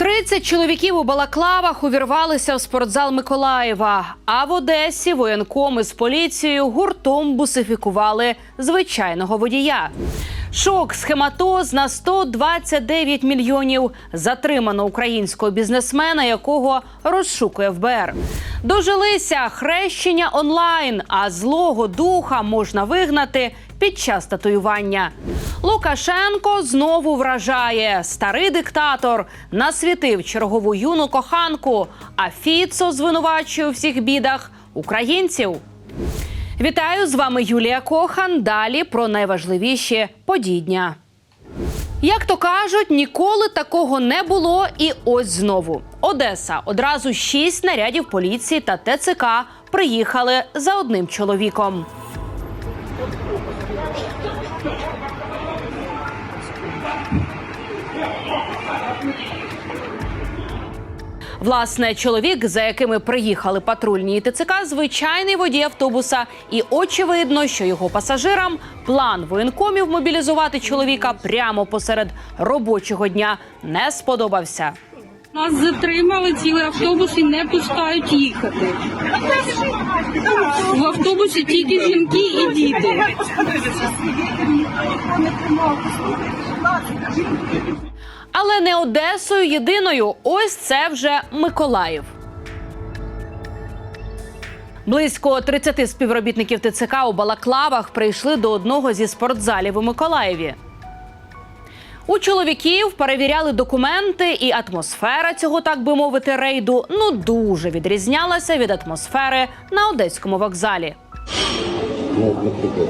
30 чоловіків у балаклавах увірвалися в спортзал Миколаєва. А в Одесі воєнкоми з поліцією гуртом бусифікували звичайного водія. Шок, схематоз на 129 мільйонів. Затримано українського бізнесмена, якого розшукує ФБР. Дожилися хрещення онлайн, а злого духа можна вигнати під час татуювання. Лукашенко знову вражає. Старий диктатор насвітив чергову юну коханку, а Фіцо звинувачує у всіх бідах українців. Вітаю з вами Юлія Кохан. Далі про найважливіші події дня. Як то кажуть, ніколи такого не було, і ось знову. Одеса одразу шість нарядів поліції та ТЦК приїхали за одним чоловіком. Власне, чоловік, за якими приїхали патрульні і ТЦК, звичайний водій автобуса, і очевидно, що його пасажирам план воєнкомів мобілізувати чоловіка прямо посеред робочого дня не сподобався. Нас затримали цілий автобус і не пускають їхати. В автобусі тільки жінки і діти. Але не Одесою єдиною. Ось це вже Миколаїв. Близько 30 співробітників ТЦК у Балаклавах прийшли до одного зі спортзалів у Миколаєві. У чоловіків перевіряли документи, і атмосфера цього, так би мовити, рейду ну дуже відрізнялася від атмосфери на одеському вокзалі. Ну, наприклад,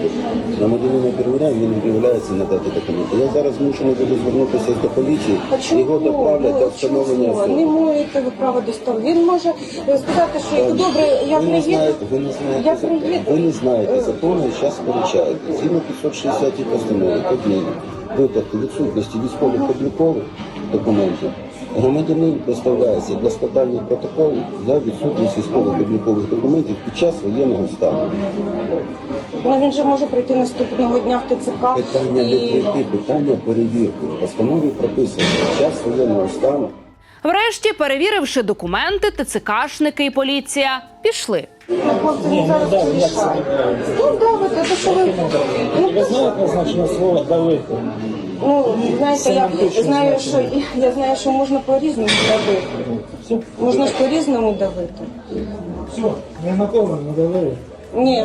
громадянина перевіряє, він виявляється надати документи. Я зараз змушений буду звернутися до поліції, його доправлять до встановлення Не особи. маєте ви право доставити. Він може е, сказати, що добре, я ви не приїду. знаєте, ви не знаєте, Я закон. приїду. ви не знаєте закону і зараз сперечаєте. Згідно 560 постанови Кабміну, випадку відсутності військових облікових документів, громадянин доставляється для складання протоколу за відсутність військових облікових документів під час воєнного стану. Ну, він же може прийти наступного дня в ТЦК Питання не і прийти, питання перевірки. В постанові прописано під час воєнного стану. Врешті, перевіривши документи, ТЦКшники і поліція пішли. хлопці він зараз порішає. Ну, давайте, то що ви... Ну, Ви знаєте значення слова давити? Ну, знаєте, я знаю, що я знаю, що можна по-різному давити. Можна ж по-різному давити. Все, не на кого не давили. Ні,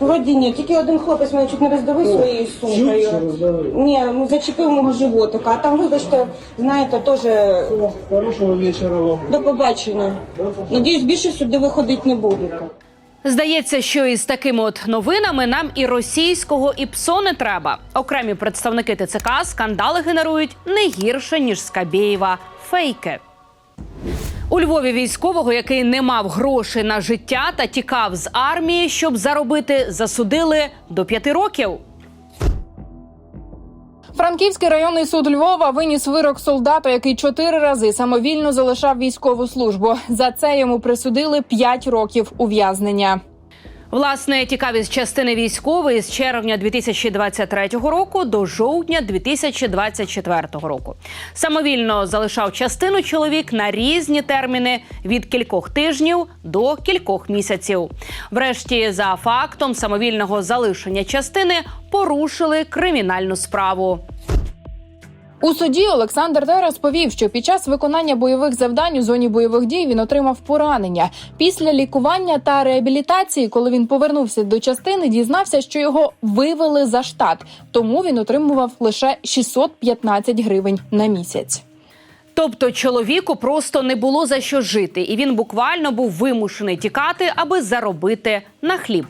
вроді ні. Тільки один хлопець мене чуть не роздавив своєю сумкою. Ні, ну, зачепив мого животика, а там, вибачте, знаєте, теж Хорошого вечора вам. до побачення. Надіюсь, більше сюди виходити не будете. Здається, що із такими от новинами нам і російського і ПСО не треба. Окремі представники ТЦК скандали генерують не гірше ніж Скабєєва фейки. У Львові військового, який не мав грошей на життя та тікав з армії, щоб заробити, засудили до п'яти років. Франківський районний суд Львова виніс вирок солдату, який чотири рази самовільно залишав військову службу. За це йому присудили п'ять років ув'язнення. Власне, тікав із частини військової з червня 2023 року до жовтня 2024 року. Самовільно залишав частину чоловік на різні терміни від кількох тижнів до кількох місяців. Врешті, за фактом самовільного залишення частини порушили кримінальну справу. У суді Олександр Д. розповів, що під час виконання бойових завдань у зоні бойових дій він отримав поранення. Після лікування та реабілітації, коли він повернувся до частини, дізнався, що його вивели за штат, тому він отримував лише 615 гривень на місяць. Тобто чоловіку просто не було за що жити, і він буквально був вимушений тікати, аби заробити на хліб.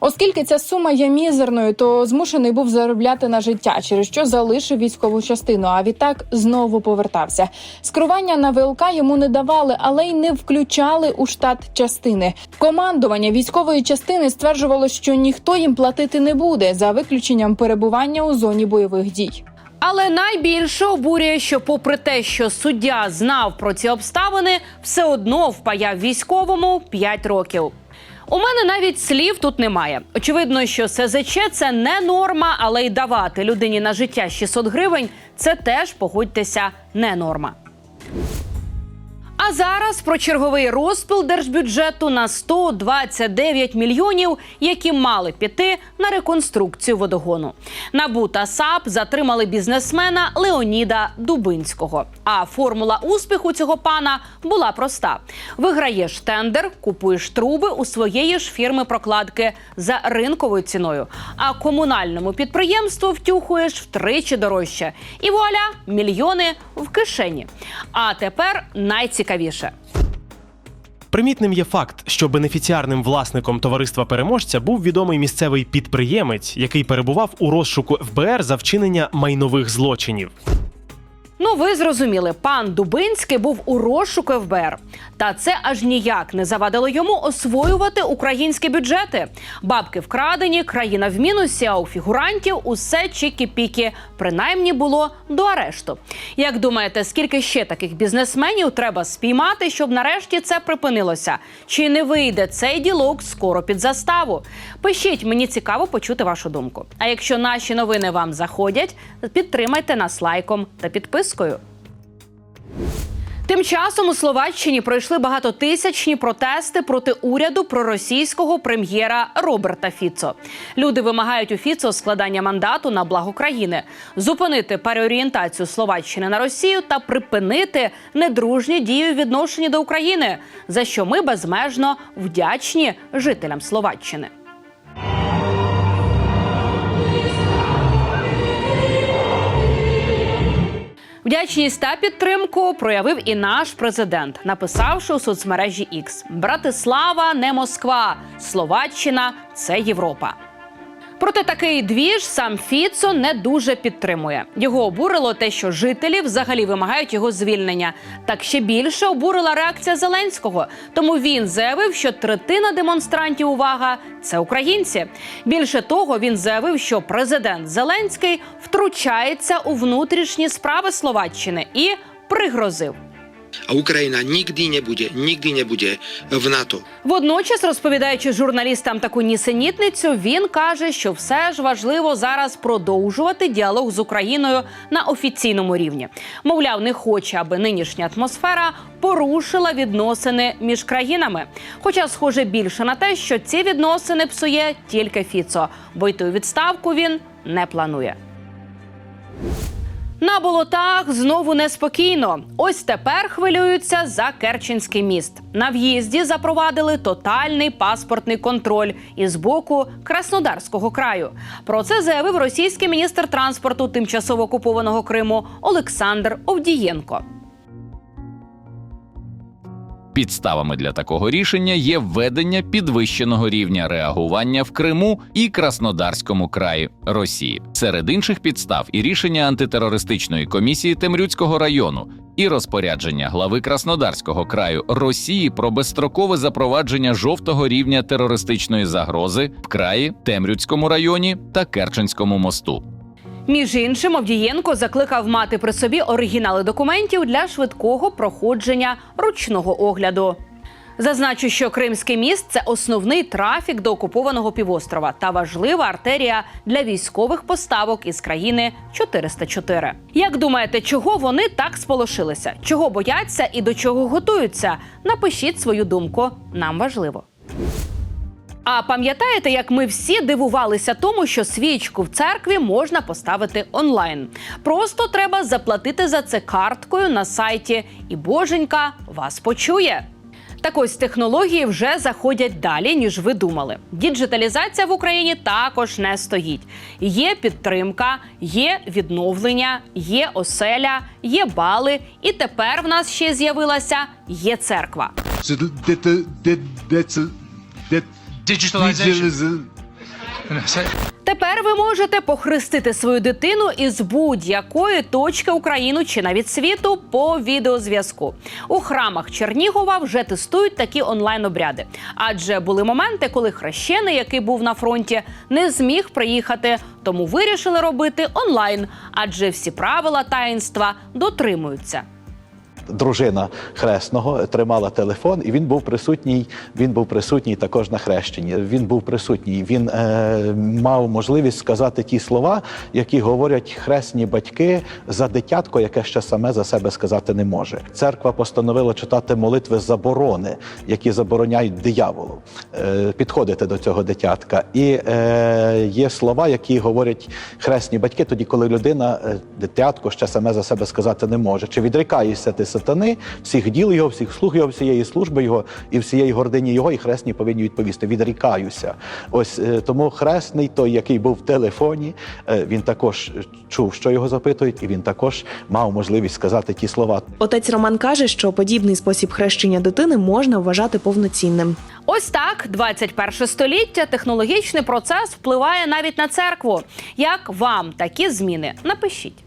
Оскільки ця сума є мізерною, то змушений був заробляти на життя, через що залишив військову частину. А відтак знову повертався. Скерування на ВЛК йому не давали, але й не включали у штат частини. Командування військової частини стверджувало, що ніхто їм платити не буде за виключенням перебування у зоні бойових дій. Але найбільше обурює, що, попри те, що суддя знав про ці обставини, все одно впаяв військовому 5 років. У мене навіть слів тут немає. Очевидно, що СЗЧ це не норма, але й давати людині на життя 600 гривень це теж погодьтеся не норма. А зараз про черговий розпил держбюджету на 129 мільйонів, які мали піти на реконструкцію водогону. НАБУ та САП затримали бізнесмена Леоніда Дубинського. А формула успіху цього пана була проста: виграєш тендер, купуєш труби у своєї ж фірми прокладки за ринковою ціною, а комунальному підприємству втюхуєш втричі дорожче. І вуаля, мільйони в кишені. А тепер найцікавіше. Примітним є факт, що бенефіціарним власником товариства переможця був відомий місцевий підприємець, який перебував у розшуку ФБР за вчинення майнових злочинів. Ну, ви зрозуміли, пан Дубинський був у розшуку ФБР. Та це аж ніяк не завадило йому освоювати українські бюджети. Бабки вкрадені, країна в мінусі, а у фігурантів усе чікі-пікі. Принаймні було до арешту. Як думаєте, скільки ще таких бізнесменів треба спіймати, щоб нарешті це припинилося? Чи не вийде цей ділок скоро під заставу? Пишіть, мені цікаво почути вашу думку. А якщо наші новини вам заходять, підтримайте нас лайком та підпискою. Тим часом у Словаччині пройшли багатотисячні протести проти уряду проросійського прем'єра Роберта Фіцо. Люди вимагають у Фіцо складання мандату на благо країни, зупинити переорієнтацію Словаччини на Росію та припинити недружні дії у відношенні до України, за що ми безмежно вдячні жителям Словаччини. Вдячність та підтримку проявив і наш президент, написавши у соцмережі X Братислава не Москва, Словаччина це Європа. Проте такий двіж сам Фіцо не дуже підтримує. Його обурило те, що жителі взагалі вимагають його звільнення. Так ще більше обурила реакція Зеленського. Тому він заявив, що третина демонстрантів увага це українці. Більше того, він заявив, що президент Зеленський втручається у внутрішні справи Словаччини і пригрозив. A Ukrajina nikdy nebude, nikdy nebude v NATO. Водночас, розповідаючи журналістам таку нісенітницю, він каже, що все ж важливо зараз продовжувати діалог з Україною на офіційному рівні. Мовляв, не хоче, аби нинішня атмосфера порушила відносини між країнами. Хоча, схоже більше на те, що ці відносини псує тільки Фіцо, бо йти у відставку він не планує. На болотах знову неспокійно. Ось тепер хвилюються за Керченський міст. На в'їзді запровадили тотальний паспортний контроль із боку Краснодарського краю. Про це заявив російський міністр транспорту тимчасово окупованого Криму Олександр Овдієнко. Підставами для такого рішення є введення підвищеного рівня реагування в Криму і Краснодарському краї Росії. Серед інших підстав і рішення антитерористичної комісії Темрюцького району і розпорядження глави Краснодарського краю Росії про безстрокове запровадження жовтого рівня терористичної загрози в краї Темрюцькому районі та Керченському мосту. Між іншим, Овдієнко закликав мати при собі оригінали документів для швидкого проходження ручного огляду. Зазначу, що Кримський міст це основний трафік до окупованого півострова та важлива артерія для військових поставок із країни 404. Як думаєте, чого вони так сполошилися? Чого бояться і до чого готуються? Напишіть свою думку. Нам важливо. А пам'ятаєте, як ми всі дивувалися тому, що свічку в церкві можна поставити онлайн? Просто треба заплатити за це карткою на сайті, і боженька вас почує. Так ось технології вже заходять далі, ніж ви думали. Діджиталізація в Україні також не стоїть. Є підтримка, є відновлення, є оселя, є бали, і тепер в нас ще з'явилася є церква. Digitalization. Тепер ви можете похрестити свою дитину із будь-якої точки України чи навіть світу по відеозв'язку. У храмах Чернігова вже тестують такі онлайн-обряди. Адже були моменти, коли хрещений, який був на фронті, не зміг приїхати, тому вирішили робити онлайн, адже всі правила таїнства дотримуються. Дружина хресного тримала телефон, і він був присутній. Він був присутній також на хрещенні. Він був присутній. Він е, мав можливість сказати ті слова, які говорять хресні батьки за дитятко, яке ще саме за себе сказати не може. Церква постановила читати молитви заборони, які забороняють дияволу е, підходити до цього дитятка. І е, є слова, які говорять хресні батьки, тоді, коли людина, е, дитятко, ще саме за себе сказати не може. Чи відрікаєшся ти сатани, всіх діл його, всіх слуг його, всієї служби його і всієї гордині його, і хресні повинні відповісти. Відрікаюся. Ось е, тому хресний, той, який був в телефоні, е, він також чув, що його запитують, і він також мав можливість сказати ті слова. Отець Роман каже, що подібний спосіб хрещення дитини можна вважати повноцінним. Ось так, 21 століття, технологічний процес впливає навіть на церкву. Як вам такі зміни? Напишіть.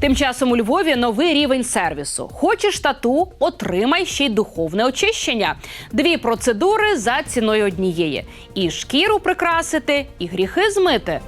Тим часом у Львові новий рівень сервісу. Хочеш тату, отримай ще й духовне очищення. Дві процедури за ціною однієї: і шкіру прикрасити, і гріхи змити.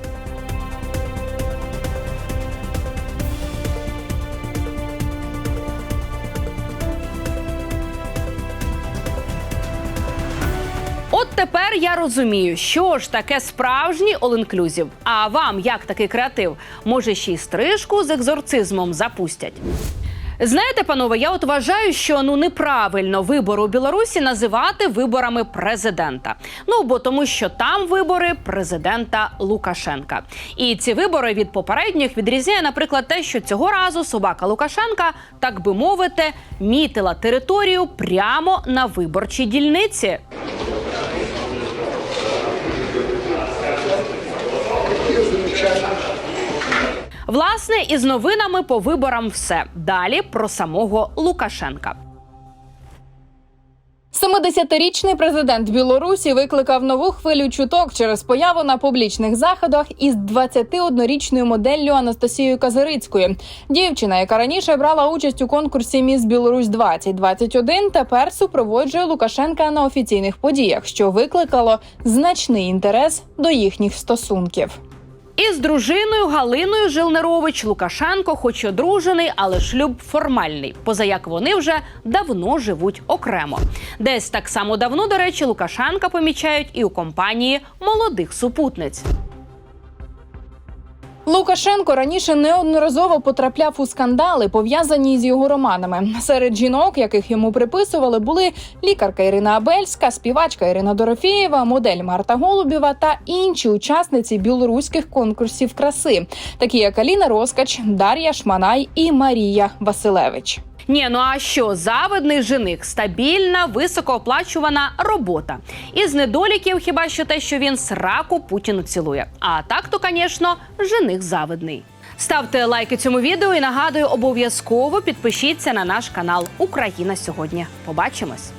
От тепер я розумію, що ж таке справжній all-inclusive. А вам як такий креатив? Може, ще й стрижку з екзорцизмом запустять? Знаєте, панове, я от вважаю, що ну неправильно вибори у Білорусі називати виборами президента. Ну бо тому, що там вибори президента Лукашенка. І ці вибори від попередніх відрізняє, наприклад, те, що цього разу собака Лукашенка, так би мовити, мітила територію прямо на виборчій дільниці. Власне, із новинами по виборам все. Далі про самого Лукашенка. 70-річний президент Білорусі викликав нову хвилю чуток через появу на публічних заходах із 21-річною моделлю Анастасією Казирицькою. Дівчина, яка раніше брала участь у конкурсі Міс Білорусь 2021 тепер супроводжує Лукашенка на офіційних подіях, що викликало значний інтерес до їхніх стосунків. Із дружиною Галиною Жилнерович Лукашенко, хоч одружений, але шлюб формальний. Позаяк вони вже давно живуть окремо. Десь так само давно, до речі, Лукашенка помічають і у компанії молодих супутниць. Лукашенко раніше неодноразово потрапляв у скандали, пов'язані з його романами. Серед жінок, яких йому приписували, були лікарка Ірина Абельська, співачка Ірина Дорофєєва, модель Марта Голубєва та інші учасниці білоруських конкурсів краси, такі як Аліна Роскач, Дар'я Шманай і Марія Василевич. Ні, ну а що завидний жених, стабільна, високооплачувана робота. Із недоліків хіба що те, що він сраку Путіну цілує. А так то, звісно, жених завидний. Ставте лайки цьому відео і нагадую, обов'язково підпишіться на наш канал Україна сьогодні. Побачимось.